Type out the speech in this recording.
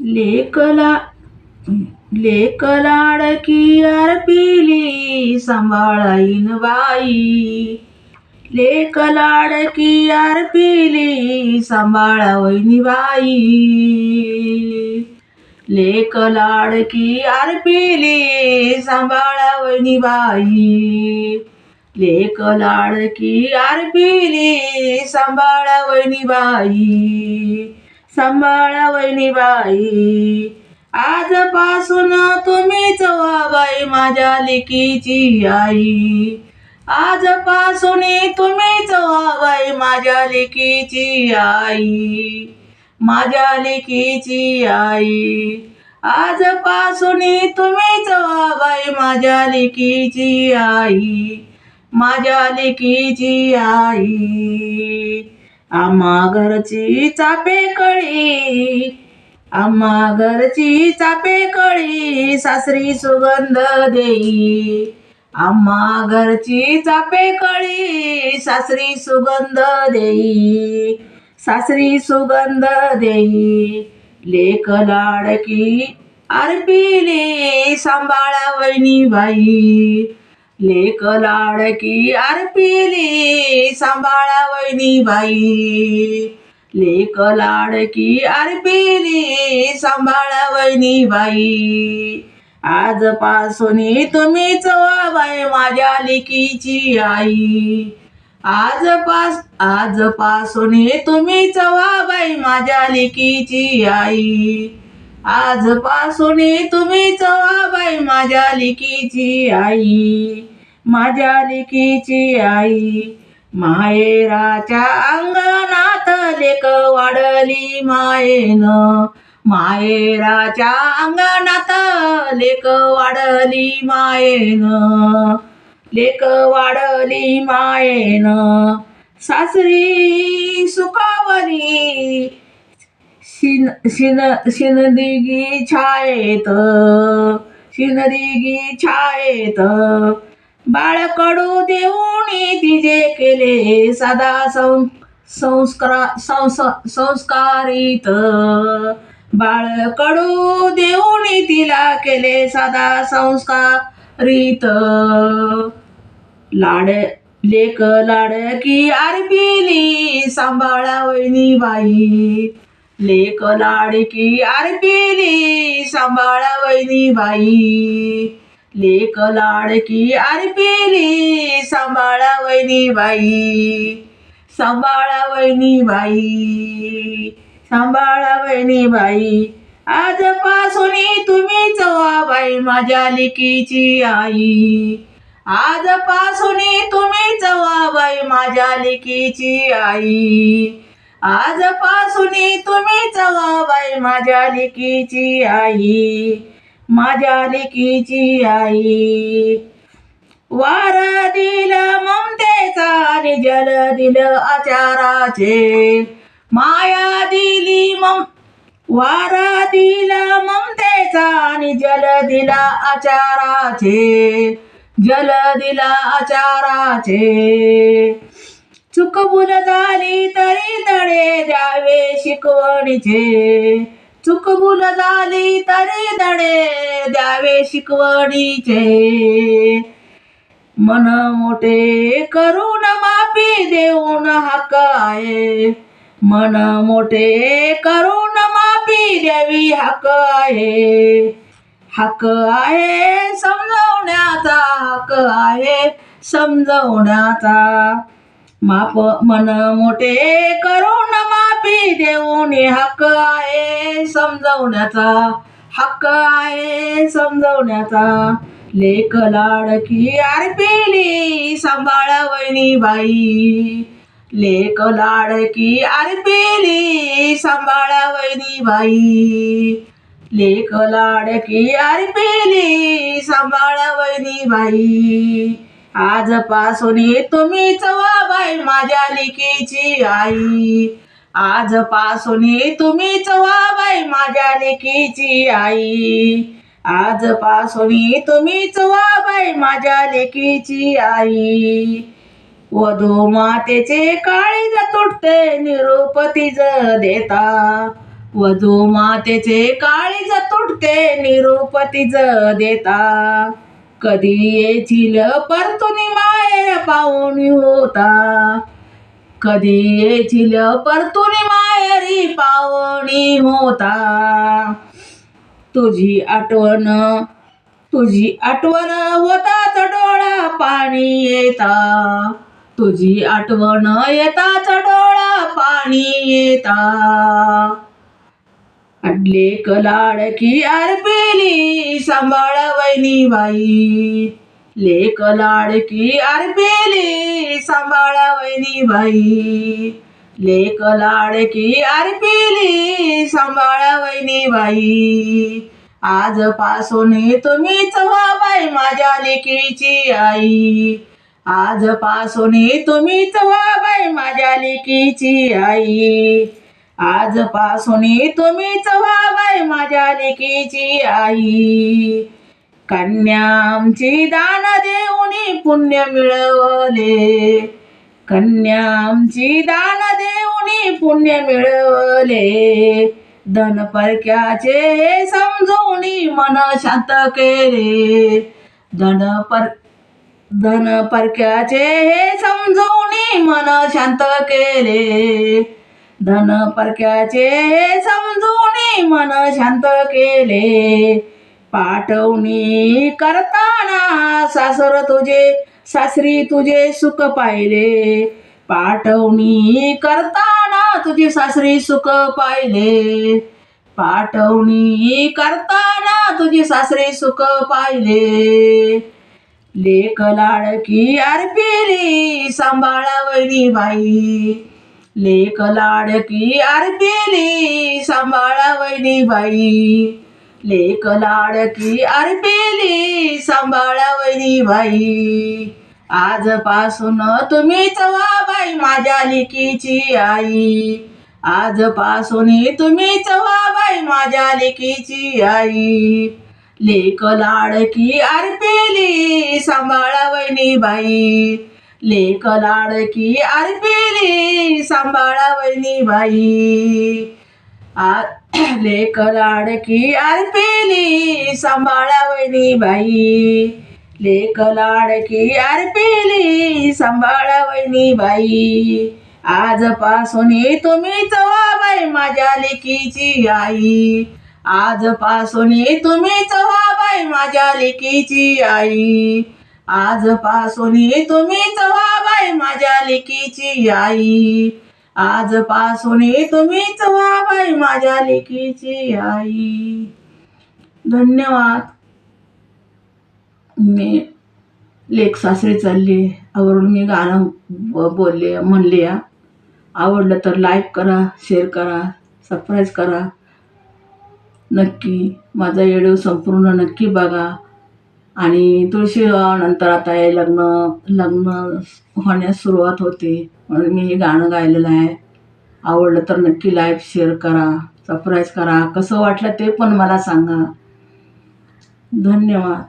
लेकला लेक लाडकी पिली सांभाळाईन बाई. लेक लाडकी पिली सांभाळा बाई. लेक लाडकी पिली सांभाळा बाई. लेक लाडकी पिली सांभाळा बाई. सांभाळा वहिनी बाई. आजपासून तुम्हीच बाई माझ्या लेकीची आई. आजपासून तुम्हीच बाई माझ्या लेकीची आई. माझ्या लेकीची आई. आजपासून तुम्हीच बाई माझ्या लेकीची आई. माझ्या लेकीची आई. आम्हा घरची चापे कळी आम्हा घरची चापे कळी सासरी सुगंध देई. आम्हा घरची चापे कळी सासरी सुगंध देई. सासरी सुगंध देई. लेक लाडकी आरपिले सांभाळा वहिनी बाई. लेख लाडकी आरपिली सांभाळा वहिनी बाई. लेक लाडकी आरपिली सांभाळा वहिनी बाई. आजपासून तुम्ही व्हा बाई माझ्या लेकीची आई. आजपास आजपासून तुम्ही व्हा बाई माझ्या लेकीची आई. आजपासून तुम्हीच व्हा बाई माझ्या लेकीची आई. माझ्या लेकीची आई. मायेराच्या अंगणात लेक वाढली मायेन. मायेराच्या अंगणात लेक वाढली मायेन. लेक वाढली मायेन. सासरी सुखावली शिन शिन शिनदिगी छायेत शिनदिगी छायेत. बाळकडू देऊन तिजे केले सदा सं संस्कार संस संस्कारित. बाळकडू देऊन तिला केले सदा संस्कारित. लाड लेक लाडकी आरपिली सांभाळा वहिनी बाई. लेख लाडकी आरपिली सांभाळा वहिनी बाई. लेख लाडकी आरपिली सांभाळा वहिनी बाई. सांभाळा वहिनी बाई. सांभाळा वहिनी बाई. आजपासून तुम्ही चवा बाई माझ्या लेकीची आई. आजपासून तुम्ही चवा बाई माझ्या लेकीची आई. आजपासून तुम्ही बाई माझ्या लेकीची आई माझ्या लेकीची आई. वार दिलं ममतेचा आणि जल दिलं आचाराचे. माया दिली मम वारा दिला ममतेचा आणि जल दिला आचाराचे. जल दिला आचाराचे. चुकबुल झाली तरी तडे द्यावे शिकवणीचे. चुकबुल झाली तरी दडे द्यावे शिकवणीचे. मन मोठे करून माफी देऊन हकाय आहे मन मोठे करून माफी द्यावी हक आहे हक आहे समजवण्याचा हक्क आहे समजवण्याचा. माप मन मोठे करून माफी देऊन हक्क आहे समजवण्याचा. हक्क आहे समजवण्याचा. लेख लाडकी आरपेली सांभाळ वहिनी बाई. लेख लाडकी आरपेली सांभाळ वहिनी बाई. लेख लाडकी आरपेली सांभाळ वहिनी बाई. आजपासून तुम्हीच चवा बाई माझ्या लेकीची आई. आजपासून तुम्हीच चवा बाई माझ्या लेकीची आई. आजपासून तुम्हीच चवा बाई माझ्या लेकीची आई. वधू मातेचे काळीज तुटते निरुपतीज देता. वधू मातेचे काळीज तुटते निरुपतीच देता. कधी येतील परतुनी माये पाहुणी होता कधी येतील परतुनी मायरी पाहुणी होता तुझी आठवण तुझी आठवण होताच डोळा पाणी येता. तुझी आठवण येताच डोळा पाणी येता. अडले कलाडकी अर्पेली सांभाळवैनी बाई. लेक लाडकी अर्पेली सांभाळवैनी बाई. लेक लाडकी अर्पेली सांभाळ बाई बाई. आजपासून तुम्हीच व्हा बाई माझ्या लेकीची आई. आजपासून तुम्हीच व्हा बाई माझ्या लेकीची आई. आजपासून तुम्हीच व्हा माझ्या लेकीची आई. कन्या आमची दान देऊनी पुण्य मिळवले. कन्या आमची दान देऊनी पुण्य मिळवले. धन परक्याचे समजून मन शांत केले. धन पर धन परक्याचे हे समजून मन शांत केले. धन परक्याचे समजून मन शांत केले. पाठवणी करताना सासर तुझे सासरी तुझे सुख पाहिले. पाठवणी करताना तुझे सासरी सुख पाहिले. पाठवणी करताना तुझे सासरी सुख पाहिले. लेख लाडकी अर्पिली सांभाळा वैरी बाई. लेक लाडकी आरपेली सांभाळावयनी बाई. लेक लाडकी आरपेली सांभाळावयनी बाई. आजपासून तुम्हीच चवा बाई माझ्या लेकीची आई. आजपासून तुम्हीच चवा बाई माझ्या लेकीची आई. लेख लाडकी आरपेली सांभाळावयनी बाई. लेख लाडकी अर्पिली सांभाळा बाई. आ लाडकी अर्पिली सांभाळा बाई. लेख लाडकी अर्पिली सांभाळा बाई. आजपासून तुम्ही व्हा बाई माझ्या लेकीची आई. आजपासून तुम्ही व्हा बाई माझ्या लेकीची आई. आजपासून तुम्हीच व्हा बाई माझ्या लेकीची आई. आजपासून तुम्हीच व्हा बाई माझ्या लेकीची आई. धन्यवाद. मी लेख सासरी चालली. आवरून मी गाणं बोलले म्हणले या. आवडलं तर लाईक करा शेअर करा सबस्क्राईब करा. नक्की माझा व्हिडिओ संपूर्ण नक्की बघा. आणि तुळशी नंतर आता हे लग्न लग्न होण्यास सुरुवात होते. म्हणून मी हे गाणं गायलेलं आहे. आवडलं तर नक्की लाईक शेअर करा सबस्क्राईब करा. कसं वाटलं ते पण मला सांगा. धन्यवाद.